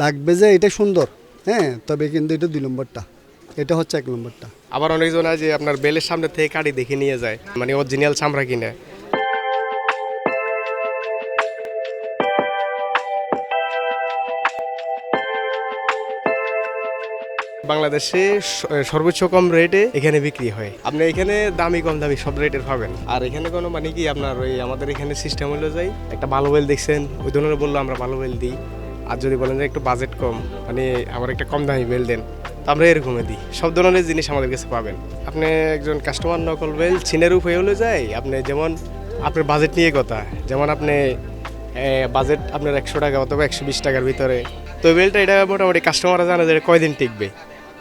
লাগবে যে এটা সুন্দর হ্যাঁ তবে কিন্তু এটা দুই নম্বরটা। এটা হচ্ছে এক নম্বরটা। আবার অনেকজন আছে আপনার বেলের সামনে থেকে কাটি দেখে নিয়ে যায় মানে অরিজিনাল চামড়া কিনে। বাংলাদেশে সর্বোচ্চ কম রেটে এখানে বিক্রি হয়। আপনি এখানে দামি কম দামি সব রেটের পাবেন। আর এখানে কোনো মানে কি, আপনার ওই আমাদের এখানে সিস্টেম হলো যাই একটা ভালো ওয়েল দেখছেন, ওই ধরনের বলল আমরা ভালো ওয়েল দিই। আর যদি বলেন যে একটু বাজেট কম মানে আমার একটা কম দামি বেল দেন, তো আমরা এরকমই দিই। সব ধরনের জিনিস আমাদের কাছে পাবেন। আপনি একজন কাস্টমার নকল বেল চীনের হয়ে হলে যায়, আপনি যেমন আপনার বাজেট নিয়ে কথা, যেমন আপনি বাজেট আপনার একশো টাকা অথবা একশো বিশ টাকার ভিতরে, তো বেলটা এটা মোটামুটি কাস্টমাররা জানে যে কয়দিন টিকবে।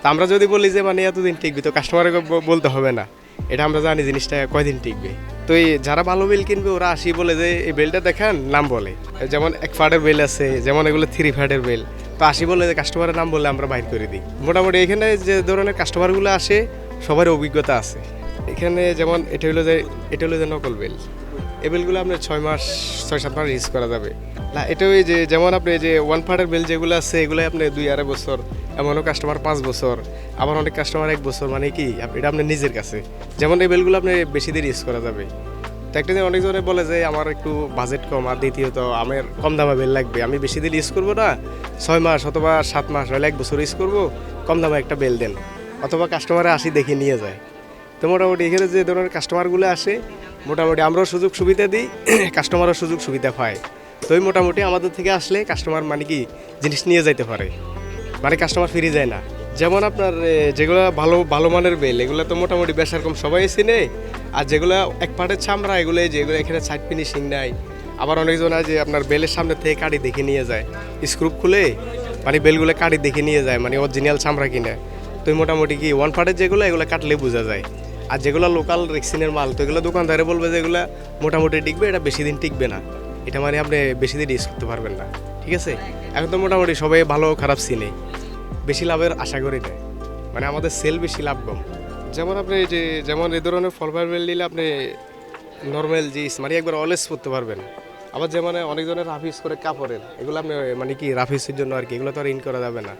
তা আমরা যদি বলি যে মানে এতদিন টিকবে, তো কাস্টমারকে বলতে হবে না। এটা আমরা জানি জিনিসটা কয়দিন টিকবে। তো এই যারা ভালো বেল কিনবে, ওরা আসি বলে যে, এই বেলটা দেখেন, নাম বলে। যেমন এক ফাটের বেল আছে, যেমন এগুলো থ্রি ফাটের বেল তো আসি বলে যে কাস্টমারের নাম বলে আমরা বাইর করে দিই। মোটামুটি এখানে যে ধরনের কাস্টমারগুলো আসে সবার অভিজ্ঞতা আছে। এখানে যেমন এটা হলো যে, এটা হলো যে নকল বেল এই বেলগুলো আপনার ছয় মাস, ছয় সাত মাস ইউজ করা যাবে। না এটা ওই যে, যেমন আপনি যে ওয়ান ফাটের বেল যেগুলো আছে এগুলো আপনি দুই আড়াই বছর, এমনও কাস্টমার পাঁচ বছর, আবার অনেক কাস্টমার এক বছর মানে কি এটা আপনার নিজের কাছে। যেমন এই বেলগুলো আপনি বেশি দিন ইউজ করা যাবে। তো একটা দিন অনেকজনে বলে যে, আমার একটু বাজেট কম, আর দ্বিতীয়ত আমার কম দামে বেল লাগবে। আমি বেশি দিন ইউজ করব না, ছয় মাস অথবা সাত মাস, হলে এক বছর ইউজ করব, কম দামে একটা বেল দেন। অথবা কাস্টমারে আসি দেখে নিয়ে যায়। তো মোটামুটি এখানে যে ধরনের কাস্টমারগুলো আসে মোটামুটি আমরাও সুযোগ সুবিধা দিই কাস্টমারও সুযোগ সুবিধা পায়। তো মোটামুটি আমাদের থেকে আসলে কাস্টমার মানে কি, জিনিস নিয়ে যাইতে পারে। মানে কাস্টমার ফিরে যায় না। যেমন আপনার যেগুলো ভালো ভালো মানের বেল, এগুলো তো মোটামুটি বেশ রকম সবাই চিনে। আর যেগুলো এক পাটের চামড়া, এগুলো যেগুলো এখানে সাইড ফিনিশিং নাই। আবার অনেকজন আছে আপনার বেলের সামনে থেকে কাটি দেখে নিয়ে যায়। স্ক্রুপ খুলে মানে বেলগুলো কাটি দেখে নিয়ে যায় মানে অরিজিনাল চামড়া কিনে। তো মোটামুটি কি ওয়ান পার্টের যেগুলো, এগুলো কাটলে বোঝা যায়। আর যেগুলো লোকাল রেক্সিনের মাল, তো এগুলো দোকানদারে বলবে যে এগুলো মোটামুটি টিকবে, এটা বেশি দিন টিকবে না। এটা মানে আপনি বেশি দিন ইউজ করতে পারবেন না, ঠিক আছে? এখন তো মোটামুটি সবাই ভালো খারাপ চিনে, বেশি লাভের আশা করি না। মানে আমাদের সেল বেশি লাভ কম। যেমন আপনি যে, যেমন এই ধরনের ফল বেল নিলে আপনি নর্মাল জিনিস মানে একবার অলওয়েজ করতে পারবেন। আবার যেমন অনেক ধরনের রাফিস করে কাপড়ের, এগুলো আপনি মানে কি রাফ রাফিসের জন্য আর কি, এগুলো তো আর ইন করা যাবে না।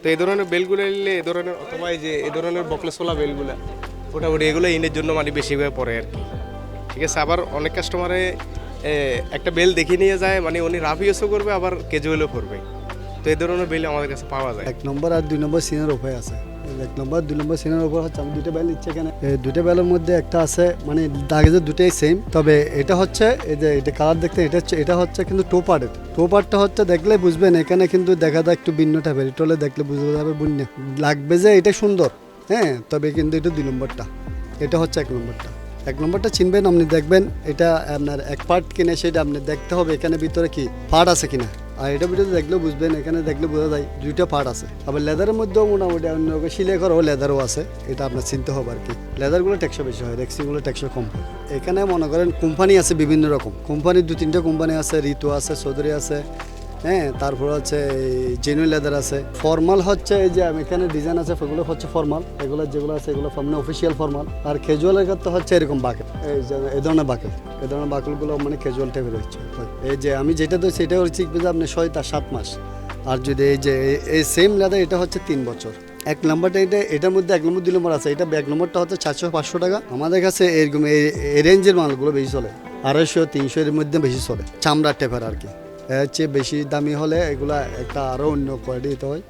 তো এই ধরনের বেলগুলো নিলে এ ধরনের, অথবা এই যে, এই ধরনের বকলেসোলা বেলগুলো মোটামুটি এগুলো ইনের জন্য মানে বেশি করে পড়ে আর কি। ঠিক আছে, আবার অনেক কাস্টমারে একটা বেল দেখে নিয়ে যায় মানে উনি রাফ ইউজও করবে, আবার ক্যাজুয়ালও করবে। তো এই ধরনের বেল আমাদের কাছে পাওয়া যায়। এক নম্বর আর দুই নম্বর সিনের উপায় আছে। এক নম্বর দুই নম্বর সিনের উপর হচ্ছে, আমি দুটো বেল নিচ্ছি এখানে। দুটো বেলের মধ্যে একটা আছে মানে দাগেজে দুটোই সেম তবে এটা হচ্ছে, এই যে, এটা কালার দেখতে, এটা হচ্ছে এটা হচ্ছে কিন্তু টো পার্টের টো পার্টটা হচ্ছে দেখলে বুঝবেন, এখানে কিন্তু দেখা যায় একটু ভিন্ন টাইপের এটা হলে দেখলে বুঝতে যাবে বুঝন্য লাগবে যে এটা সুন্দর। হ্যাঁ তবে কিন্তু এটা দুই নম্বরটা। এটা হচ্ছে এক নম্বরটা। এক নম্বরটা চিনবেন, আপনি দেখবেন এটা আপনার এক পার্ট কিনে সেটা আপনি দেখতে হবে, এখানে ভিতরে কি পার্ট আছে কিনা। আর এটা ভিতরে দেখলেও বুঝবেন, এখানে দেখলে বোঝা যায় দুইটা পার্ট আছে। আবার লেদারের মধ্যেও মোটামুটি অন্য সিলাই করাও লেদারও আছে, এটা আপনার চিনতে হবে আর কি। লেদারগুলো টেকসো বেশি হয়, রেক্সিগুলো টেকসো কম হয়। এখানে মনে করেন কোম্পানি আছে বিভিন্ন রকম। কোম্পানির দু তিনটা কোম্পানি আছে, ঋতু আছে, চৌধুরী আছে হ্যাঁ তারপর হচ্ছে জেনুইন লেদার আছে। ফর্মাল হচ্ছে এই যে এখানে ডিজাইন আছে সেগুলো হচ্ছে ফর্মাল এগুলো যেগুলো আছে, এগুলো মানে অফিসিয়াল ফর্মাল আর ক্যাজুয়ালের ক্ষেত্রে হচ্ছে এরকম বাকেট এই ধরনের বাকেট এই ধরনের বাকেটগুলো মানে ক্যাজুয়াল টাইপের হচ্ছে। এই যে আমি যেটা তো সেটা হচ্ছে যে আপনি ছয় তার সাত মাস। আর যদি এই যে এই- সেম লেদার এটা হচ্ছে তিন বছর। এক নম্বরটা এটা, এটার মধ্যে এক নম্বর দুই নম্বর আছে। এটা এক নম্বরটা হচ্ছে চারশো পাঁচশো টাকা। আমাদের কাছে এরকম এই রেঞ্জের মালগুলো বেশি চলে। আড়াইশো, তিনশো এর মধ্যে বেশি চলে। চামড়ার টেপার আর কি। এর চেয়ে বেশি দামি হলে এগুলা একটা আরও অন্য কোয়ালিটি দিতে হয়।